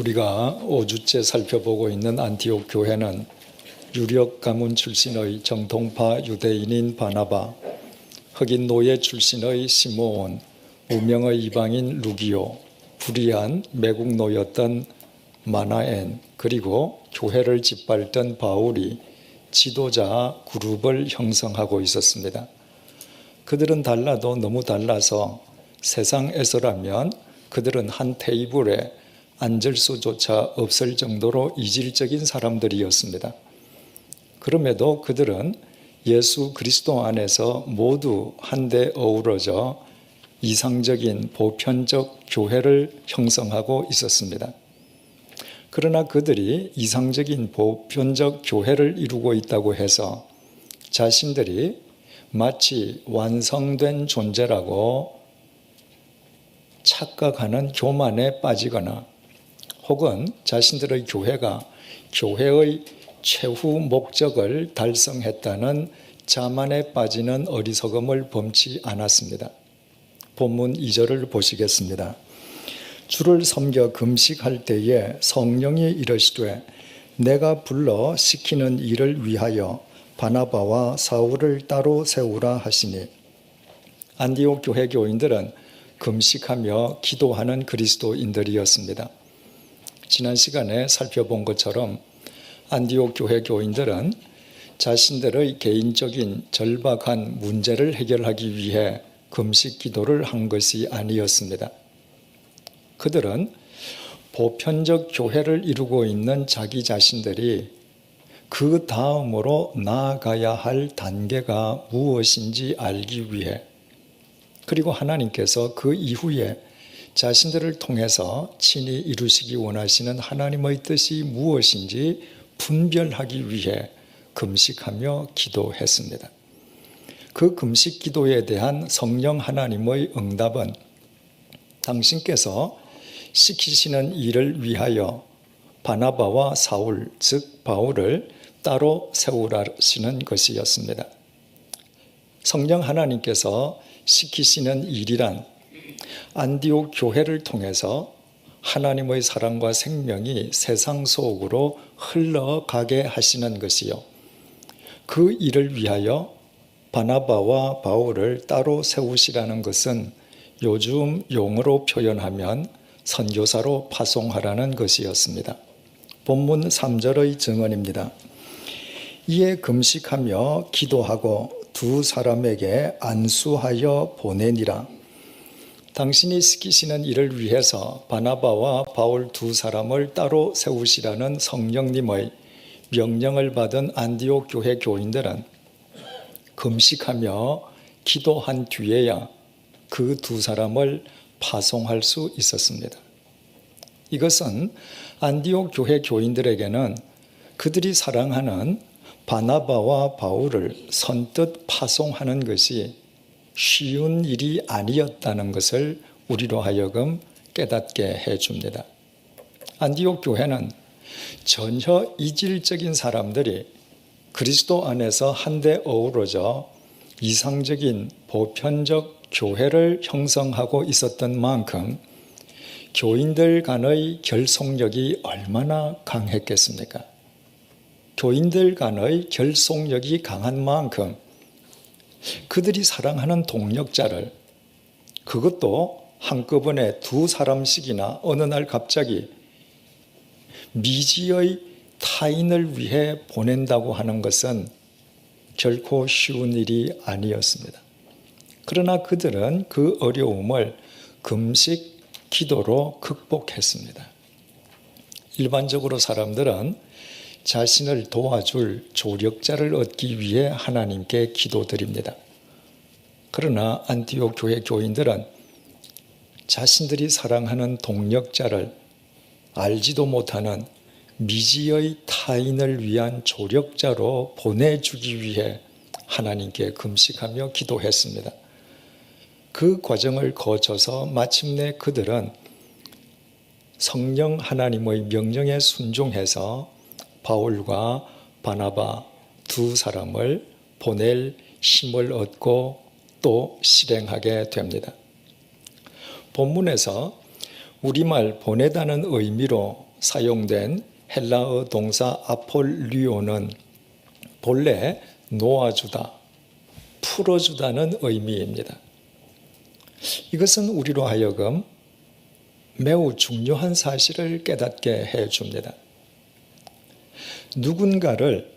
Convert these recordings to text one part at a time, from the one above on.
우리가 5주째 살펴보고 있는 안티옥 교회는 유력 가문 출신의 정통파 유대인인 바나바, 흑인 노예 출신의 시모온, 무명의 이방인 루기오, 불의한 매국 노였던 마나엔, 그리고 교회를 짓밟던 바울이 지도자 그룹을 형성하고 있었습니다. 그들은 달라도 너무 달라서 세상에서라면 그들은 한 테이블에 앉을 수조차 없을 정도로 이질적인 사람들이었습니다. 그럼에도 그들은 예수 그리스도 안에서 모두 한데 어우러져 이상적인 보편적 교회를 형성하고 있었습니다. 그러나 그들이 이상적인 보편적 교회를 이루고 있다고 해서 자신들이 마치 완성된 존재라고 착각하는 교만에 빠지거나 혹은 자신들의 교회가 교회의 최후 목적을 달성했다는 자만에 빠지는 어리석음을 범치 않았습니다. 본문 2절을 보시겠습니다. 주를 섬겨 금식할 때에 성령이 이르시되 내가 불러 시키는 일을 위하여 바나바와 사울을 따로 세우라 하시니 안디옥 교회 교인들은 금식하며 기도하는 그리스도인들이었습니다. 지난 시간에 살펴본 것처럼 안디옥 교회 교인들은 자신들의 개인적인 절박한 문제를 해결하기 위해 금식 기도를 한 것이 아니었습니다. 그들은 보편적 교회를 이루고 있는 자기 자신들이 그 다음으로 나아가야 할 단계가 무엇인지 알기 위해 그리고 하나님께서 그 이후에 자신들을 통해서 친히 이루시기 원하시는 하나님의 뜻이 무엇인지 분별하기 위해 금식하며 기도했습니다. 그 금식 기도에 대한 성령 하나님의 응답은 당신께서 시키시는 일을 위하여 바나바와 사울, 즉 바울을 따로 세우라시는 것이었습니다. 성령 하나님께서 시키시는 일이란 안디옥 교회를 통해서 하나님의 사랑과 생명이 세상 속으로 흘러가게 하시는 것이요. 그 일을 위하여 바나바와 바울을 따로 세우시라는 것은 요즘 용어로 표현하면 선교사로 파송하라는 것이었습니다. 본문 3절의 증언입니다. 이에 금식하며 기도하고 두 사람에게 안수하여 보내니라. 당신이 시키시는 일을 위해서 바나바와 바울 두 사람을 따로 세우시라는 성령님의 명령을 받은 안디옥 교회 교인들은 금식하며 기도한 뒤에야 그 두 사람을 파송할 수 있었습니다. 이것은 안디옥 교회 교인들에게는 그들이 사랑하는 바나바와 바울을 선뜻 파송하는 것이 쉬운 일이 아니었다는 것을 우리로 하여금 깨닫게 해 줍니다. 안디옥 교회는 전혀 이질적인 사람들이 그리스도 안에서 한데 어우러져 이상적인 보편적 교회를 형성하고 있었던 만큼 교인들 간의 결속력이 얼마나 강했겠습니까? 교인들 간의 결속력이 강한 만큼 그들이 사랑하는 동력자를 그것도 한꺼번에 두 사람씩이나 어느 날 갑자기 미지의 타인을 위해 보낸다고 하는 것은 결코 쉬운 일이 아니었습니다. 그러나 그들은 그 어려움을 금식 기도로 극복했습니다. 일반적으로 사람들은 자신을 도와줄 조력자를 얻기 위해 하나님께 기도드립니다. 그러나 안티옥 교회 교인들은 자신들이 사랑하는 동력자를 알지도 못하는 미지의 타인을 위한 조력자로 보내주기 위해 하나님께 금식하며 기도했습니다. 그 과정을 거쳐서 마침내 그들은 성령 하나님의 명령에 순종해서 바울과 바나바 두 사람을 보낼 힘을 얻고 또 실행하게 됩니다. 본문에서 우리말 보내다는 의미로 사용된 헬라어 동사 아폴리오는 본래 놓아주다, 풀어주다는 의미입니다. 이것은 우리로 하여금 매우 중요한 사실을 깨닫게 해 줍니다. 누군가를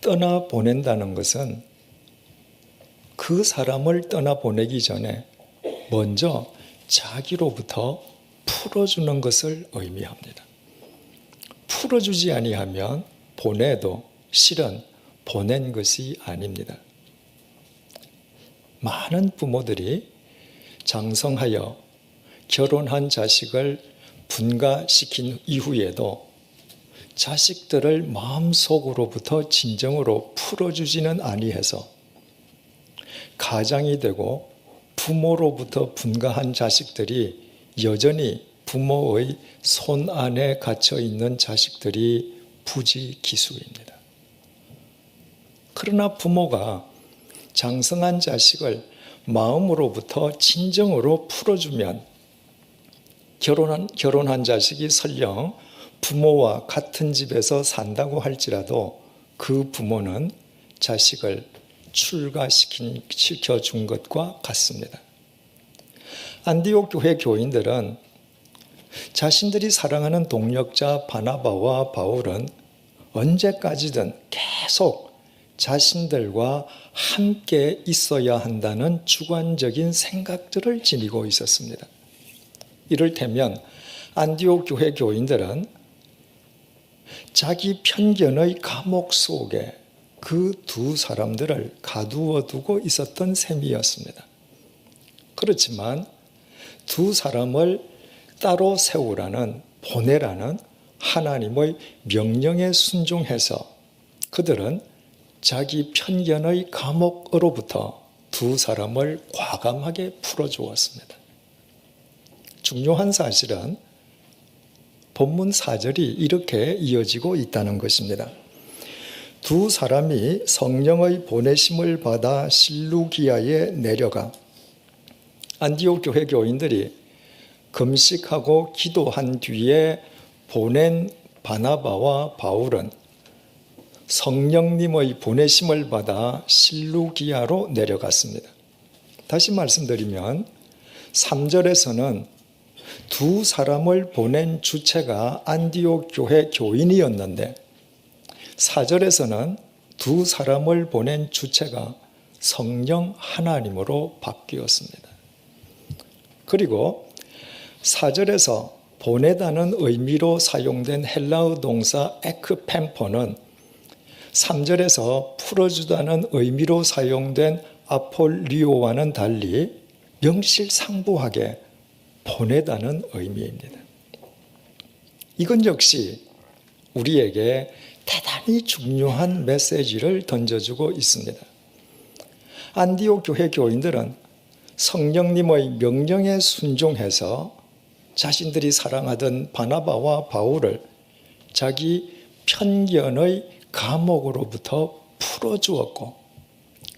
떠나 보낸다는 것은 그 사람을 떠나 보내기 전에 먼저 자기로부터 풀어주는 것을 의미합니다. 풀어주지 아니하면 보내도 실은 보낸 것이 아닙니다. 많은 부모들이 장성하여 결혼한 자식을 분가시킨 이후에도 자식들을 마음속으로부터 진정으로 풀어주지는 아니해서 가장이 되고 부모로부터 분가한 자식들이 여전히 부모의 손 안에 갇혀 있는 자식들이 부지기수입니다. 그러나 부모가 장성한 자식을 마음으로부터 진정으로 풀어주면 결혼한, 결혼한 자식이 설령 부모와 같은 집에서 산다고 할지라도 그 부모는 자식을 출가시켜 준 것과 같습니다. 안디옥 교회 교인들은 자신들이 사랑하는 동력자 바나바와 바울은 언제까지든 계속 자신들과 함께 있어야 한다는 주관적인 생각들을 지니고 있었습니다. 이를테면 안디옥 교회 교인들은 자기 편견의 감옥 속에 그 두 사람들을 가두어 두고 있었던 셈이었습니다. 그렇지만 두 사람을 따로 세우라는 보내라는 하나님의 명령에 순종해서 그들은 자기 편견의 감옥으로부터 두 사람을 과감하게 풀어주었습니다. 중요한 사실은 본문 4절이 이렇게 이어지고 있다는 것입니다. 두 사람이 성령의 보내심을 받아 실루기아에 내려가 안디옥 교회 교인들이 금식하고 기도한 뒤에 보낸 바나바와 바울은 성령님의 보내심을 받아 실루기아로 내려갔습니다. 다시 말씀드리면 3절에서는 두 사람을 보낸 주체가 안디옥 교회 교인이었는데 4절에서는 두 사람을 보낸 주체가 성령 하나님으로 바뀌었습니다. 그리고 4절에서 보내다는 의미로 사용된 헬라어 동사 에크펜포는 3절에서 풀어주다는 의미로 사용된 아폴리오와는 달리 명실상부하게 보내다는 의미입니다. 이건 역시 우리에게 대단히 중요한 메시지를 던져주고 있습니다. 안디오 교회 교인들은 성령님의 명령에 순종해서 자신들이 사랑하던 바나바와 바울을 자기 편견의 감옥으로부터 풀어주었고,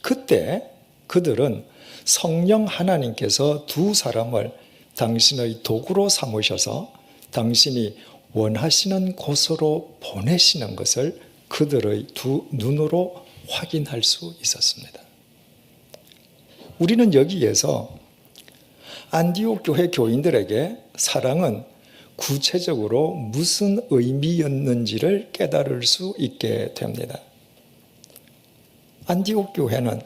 그때 그들은 성령 하나님께서 두 사람을 당신의 도구로 삼으셔서 당신이 원하시는 곳으로 보내시는 것을 그들의 두 눈으로 확인할 수 있었습니다. 우리는 여기에서 안디옥 교회 교인들에게 사랑은 구체적으로 무슨 의미였는지를 깨달을 수 있게 됩니다. 안디옥 교회는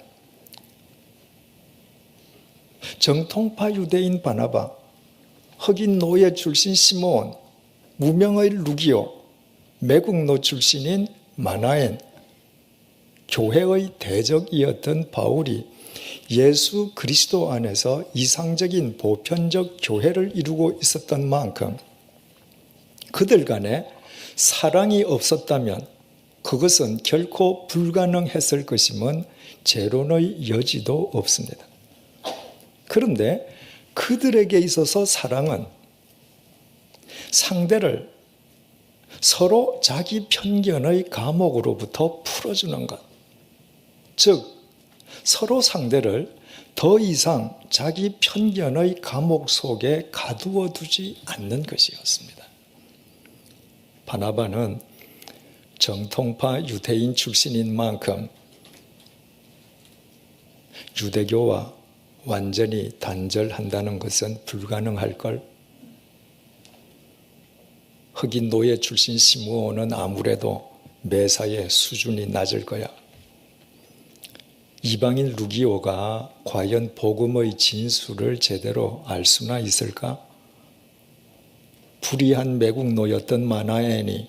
정통파 유대인 바나바, 흑인 노예 출신 시몬, 무명의 루기오, 매국노 출신인 마나엔, 교회의 대적이었던 바울이 예수 그리스도 안에서 이상적인 보편적 교회를 이루고 있었던 만큼 그들 간에 사랑이 없었다면 그것은 결코 불가능했을 것임은 제론의 여지도 없습니다. 그런데 그들에게 있어서 사랑은 상대를 서로 자기 편견의 감옥으로부터 풀어주는 것. 즉, 서로 상대를 더 이상 자기 편견의 감옥 속에 가두어 두지 않는 것이었습니다. 바나바는 정통파 유대인 출신인 만큼 유대교와 완전히 단절한다는 것은 불가능할 걸. 흑인 노예 출신 시므온은 아무래도 매사의 수준이 낮을 거야. 이방인 루기오가 과연 복음의 진수를 제대로 알 수나 있을까? 불의한 매국노였던 마나엔이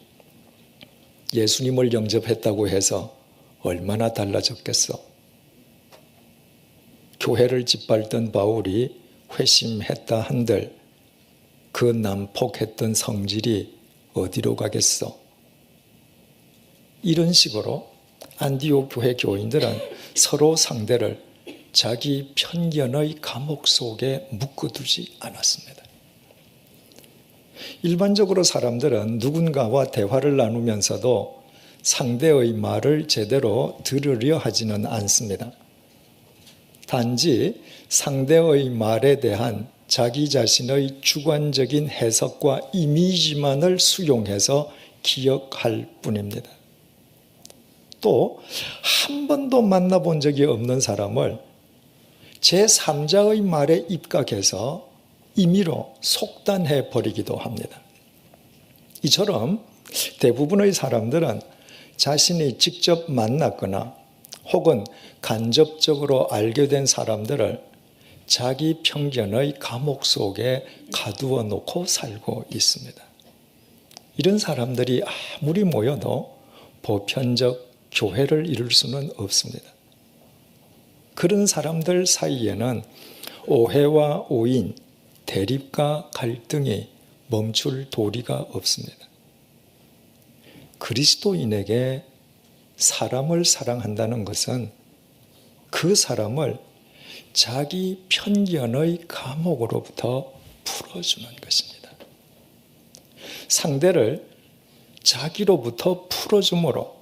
예수님을 영접했다고 해서 얼마나 달라졌겠어? 교회를 짓밟던 바울이 회심했다 한들 그 난폭했던 성질이 어디로 가겠어? 이런 식으로 안디옥 교회 교인들은 서로 상대를 자기 편견의 감옥 속에 묶어두지 않았습니다. 일반적으로 사람들은 누군가와 대화를 나누면서도 상대의 말을 제대로 들으려 하지는 않습니다. 단지 상대의 말에 대한 자기 자신의 주관적인 해석과 이미지만을 수용해서 기억할 뿐입니다. 또 한 번도 만나본 적이 없는 사람을 제3자의 말에 입각해서 임의로 속단해 버리기도 합니다. 이처럼 대부분의 사람들은 자신이 직접 만났거나 혹은 간접적으로 알게 된 사람들을 자기 편견의 감옥 속에 가두어 놓고 살고 있습니다. 이런 사람들이 아무리 모여도 보편적 교회를 이룰 수는 없습니다. 그런 사람들 사이에는 오해와 오인, 대립과 갈등이 멈출 도리가 없습니다. 그리스도인에게 사람을 사랑한다는 것은 그 사람을 자기 편견의 감옥으로부터 풀어주는 것입니다. 상대를 자기로부터 풀어줌으로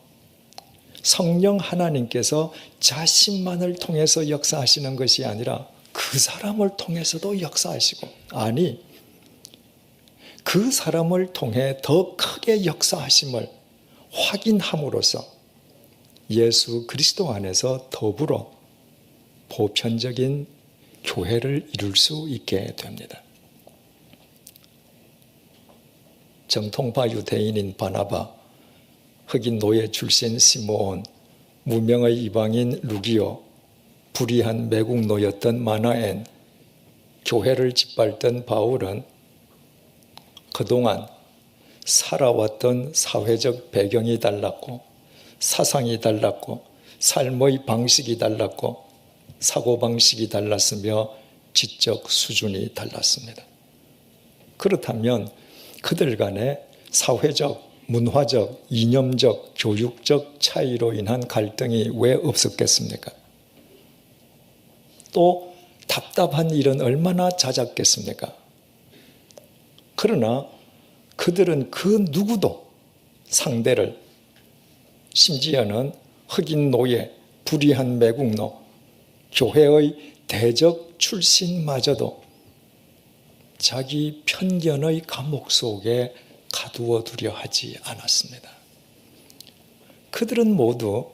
성령 하나님께서 자신만을 통해서 역사하시는 것이 아니라 그 사람을 통해서도 역사하시고, 아니, 그 사람을 통해 더 크게 역사하심을 확인함으로써 예수 그리스도 안에서 더불어 보편적인 교회를 이룰 수 있게 됩니다. 정통파 유대인인 바나바, 흑인 노예 출신 시모온, 무명의 이방인 루기오, 불의한 매국 노였던 마나엔, 교회를 짓밟던 바울은 그동안 살아왔던 사회적 배경이 달랐고, 사상이 달랐고, 삶의 방식이 달랐고, 사고방식이 달랐으며, 지적 수준이 달랐습니다. 그렇다면 그들 간에 사회적, 문화적, 이념적, 교육적 차이로 인한 갈등이 왜 없었겠습니까? 또 답답한 일은 얼마나 잦았겠습니까? 그러나 그들은 그 누구도 상대를 심지어는 흑인 노예, 불의한 매국노, 교회의 대적 출신마저도 자기 편견의 감옥 속에 가두어 두려 하지 않았습니다. 그들은 모두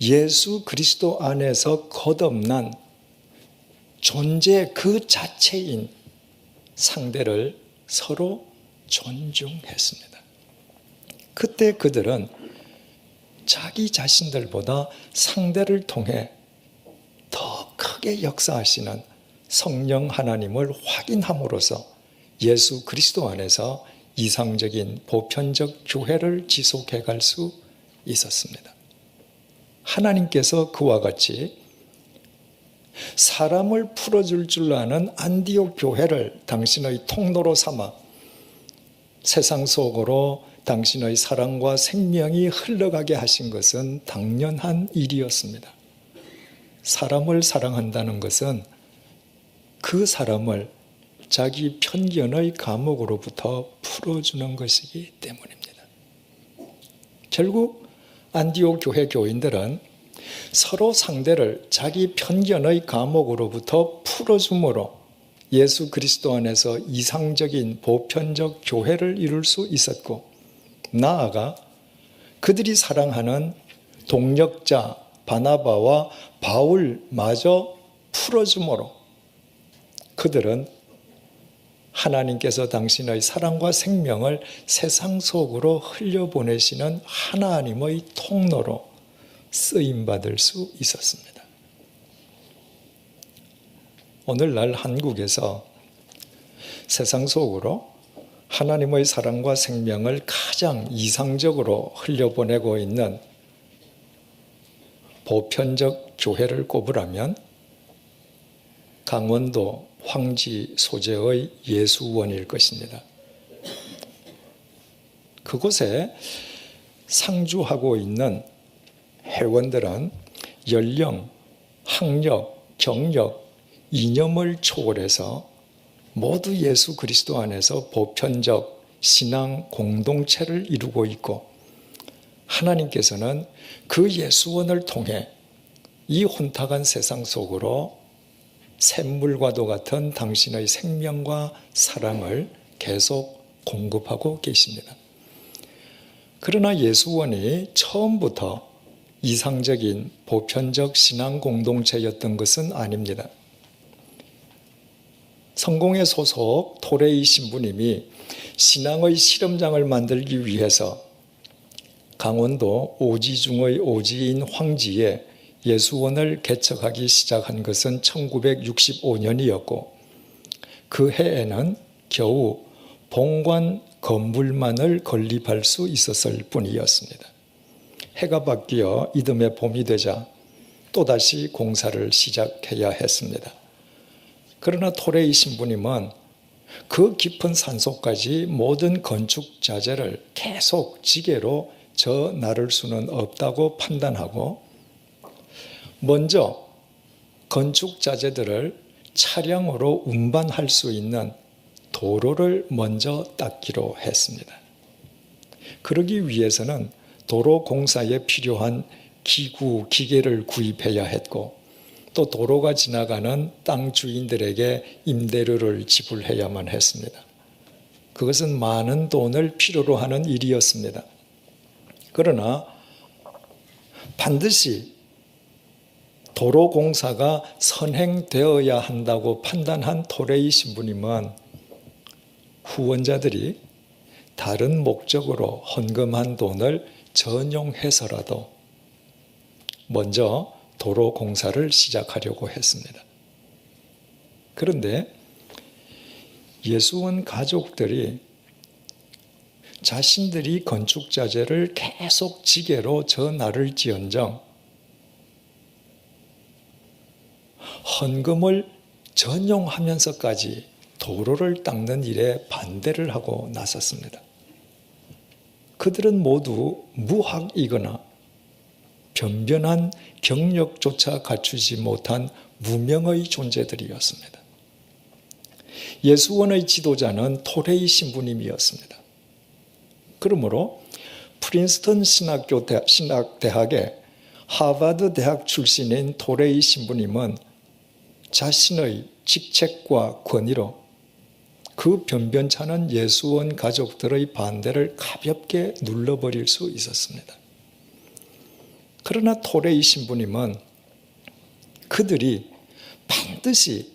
예수 그리스도 안에서 거듭난 존재 그 자체인 상대를 서로 존중했습니다. 그때 그들은 자기 자신들보다 상대를 통해 더 크게 역사하시는 성령 하나님을 확인함으로써 예수 그리스도 안에서 이상적인 보편적 교회를 지속해 갈 수 있었습니다. 하나님께서 그와 같이 사람을 풀어줄 줄 아는 안디옥 교회를 당신의 통로로 삼아 세상 속으로 당신의 사랑과 생명이 흘러가게 하신 것은 당연한 일이었습니다. 사람을 사랑한다는 것은 그 사람을 자기 편견의 감옥으로부터 풀어주는 것이기 때문입니다. 결국 안디옥 교회 교인들은 서로 상대를 자기 편견의 감옥으로부터 풀어줌으로 예수 그리스도 안에서 이상적인 보편적 교회를 이룰 수 있었고 나아가 그들이 사랑하는 동력자 바나바와 바울마저 풀어주므로 그들은 하나님께서 당신의 사랑과 생명을 세상 속으로 흘려보내시는 하나님의 통로로 쓰임받을 수 있었습니다. 오늘날 한국에서 세상 속으로 하나님의 사랑과 생명을 가장 이상적으로 흘려보내고 있는 보편적 교회를 꼽으라면 강원도 황지 소재의 예수원일 것입니다. 그곳에 상주하고 있는 회원들은 연령, 학력, 경력, 이념을 초월해서 모두 예수 그리스도 안에서 보편적 신앙 공동체를 이루고 있고 하나님께서는 그 예수원을 통해 이 혼탁한 세상 속으로 샘물과도 같은 당신의 생명과 사랑을 계속 공급하고 계십니다. 그러나 예수원이 처음부터 이상적인 보편적 신앙 공동체였던 것은 아닙니다. 성공의 소속 토레이 신부님이 신앙의 실험장을 만들기 위해서 강원도 오지 중의 오지인 황지에 예수원을 개척하기 시작한 것은 1965년이었고 그 해에는 겨우 본관 건물만을 건립할 수 있었을 뿐이었습니다. 해가 바뀌어 이듬해 봄이 되자 또다시 공사를 시작해야 했습니다. 그러나 토레이 신부님은 그 깊은 산속까지 모든 건축 자재를 계속 지게로 저 나를 수는 없다고 판단하고 먼저 건축 자재들을 차량으로 운반할 수 있는 도로를 먼저 닦기로 했습니다. 그러기 위해서는 도로 공사에 필요한 기구, 기계를 구입해야 했고 또 도로가 지나가는 땅 주인들에게 임대료를 지불해야만 했습니다. 그것은 많은 돈을 필요로 하는 일이었습니다. 그러나 반드시 도로 공사가 선행되어야 한다고 판단한 토레이 신부님은 후원자들이 다른 목적으로 헌금한 돈을 전용해서라도 먼저 도로 공사를 시작하려고 했습니다. 그런데 예수원 가족들이 자신들이 건축 자재를 계속 지게로 저 나를 지언정 헌금을 전용하면서까지 도로를 닦는 일에 반대를 하고 나섰습니다. 그들은 모두 무학이거나 변변한 경력조차 갖추지 못한 무명의 존재들이었습니다. 예수원의 지도자는 토레이 신부님이었습니다. 그러므로 프린스턴 신학교 대, 신학대학의 하버드 대학 출신인 토레이 신부님은 자신의 직책과 권위로 그 변변찮은 예수원 가족들의 반대를 가볍게 눌러버릴 수 있었습니다. 그러나 토레이 신부님은 그들이 반드시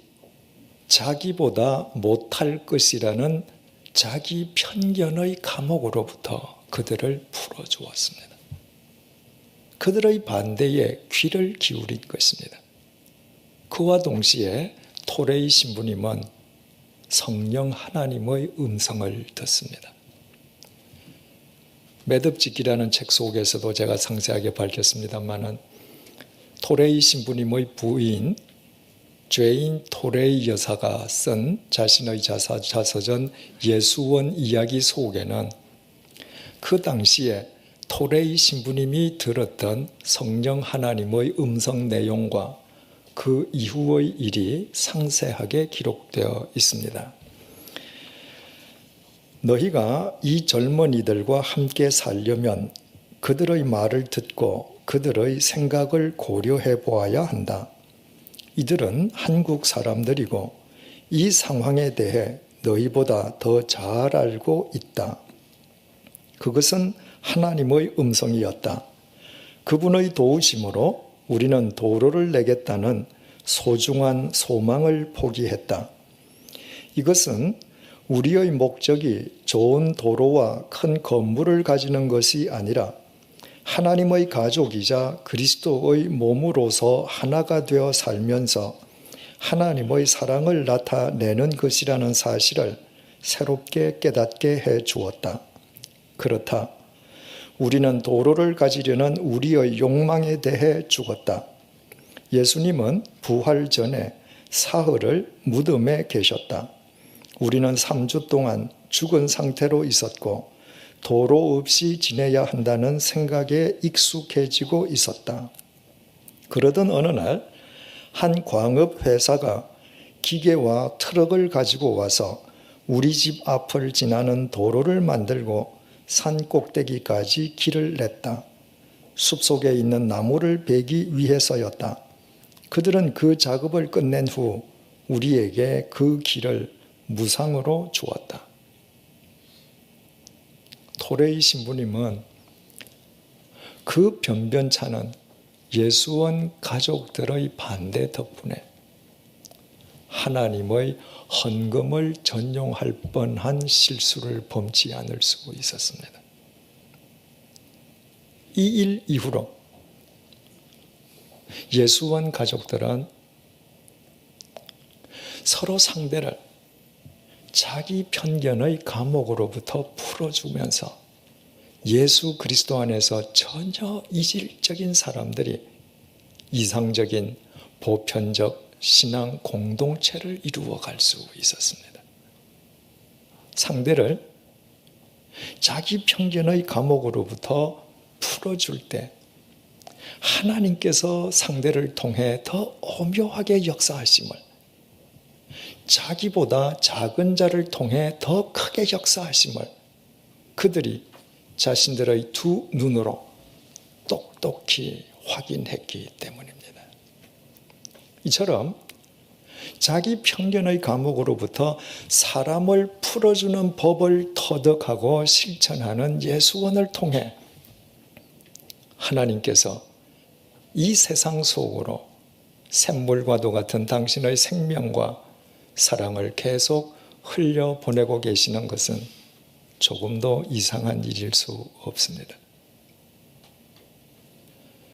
자기보다 못할 것이라는 자기 편견의 감옥으로부터 그들을 풀어주었습니다. 그들의 반대에 귀를 기울인 것입니다. 그와 동시에 토레이 신부님은 성령 하나님의 음성을 듣습니다. 매듭짓기라는 책 속에서도 제가 상세하게 밝혔습니다만은 토레이 신부님의 부인 죄인 토레이 여사가 쓴 자신의 자사, 자서전 예수원 이야기 속에는 그 당시에 토레이 신부님이 들었던 성령 하나님의 음성 내용과 그 이후의 일이 상세하게 기록되어 있습니다. 너희가 이 젊은이들과 함께 살려면 그들의 말을 듣고 그들의 생각을 고려해 보아야 한다. 이들은 한국 사람들이고 이 상황에 대해 너희보다 더 잘 알고 있다. 그것은 하나님의 음성이었다. 그분의 도우심으로 우리는 도로를 내겠다는 소중한 소망을 포기했다. 이것은 우리의 목적이 좋은 도로와 큰 건물을 가지는 것이 아니라 하나님의 가족이자 그리스도의 몸으로서 하나가 되어 살면서 하나님의 사랑을 나타내는 것이라는 사실을 새롭게 깨닫게 해 주었다. 그렇다. 우리는 도로를 가지려는 우리의 욕망에 대해 죽었다. 예수님은 부활 전에 사흘을 무덤에 계셨다. 우리는 3주 동안 죽은 상태로 있었고 도로 없이 지내야 한다는 생각에 익숙해지고 있었다. 그러던 어느 날 한 광업 회사가 기계와 트럭을 가지고 와서 우리 집 앞을 지나는 도로를 만들고 산 꼭대기까지 길을 냈다. 숲 속에 있는 나무를 베기 위해서였다. 그들은 그 작업을 끝낸 후 우리에게 그 길을 무상으로 주었다. 토레이 신부님은 그 변변찮은 예수원 가족들의 반대 덕분에 하나님의 헌금을 전용할 뻔한 실수를 범치 않을 수 있었습니다. 이 일 이후로 예수원 가족들은 서로 상대를 자기 편견의 감옥으로부터 풀어주면서 예수 그리스도 안에서 전혀 이질적인 사람들이 이상적인 보편적 신앙 공동체를 이루어 갈 수 있었습니다. 상대를 자기 편견의 감옥으로부터 풀어줄 때 하나님께서 상대를 통해 더 오묘하게 역사하심을 자기보다 작은 자를 통해 더 크게 역사하심을 그들이 자신들의 두 눈으로 똑똑히 확인했기 때문입니다. 이처럼 자기 편견의 감옥으로부터 사람을 풀어주는 법을 터득하고 실천하는 예수원을 통해 하나님께서 이 세상 속으로 샘물과도 같은 당신의 생명과 사랑을 계속 흘려 보내고 계시는 것은 조금도 이상한 일일 수 없습니다.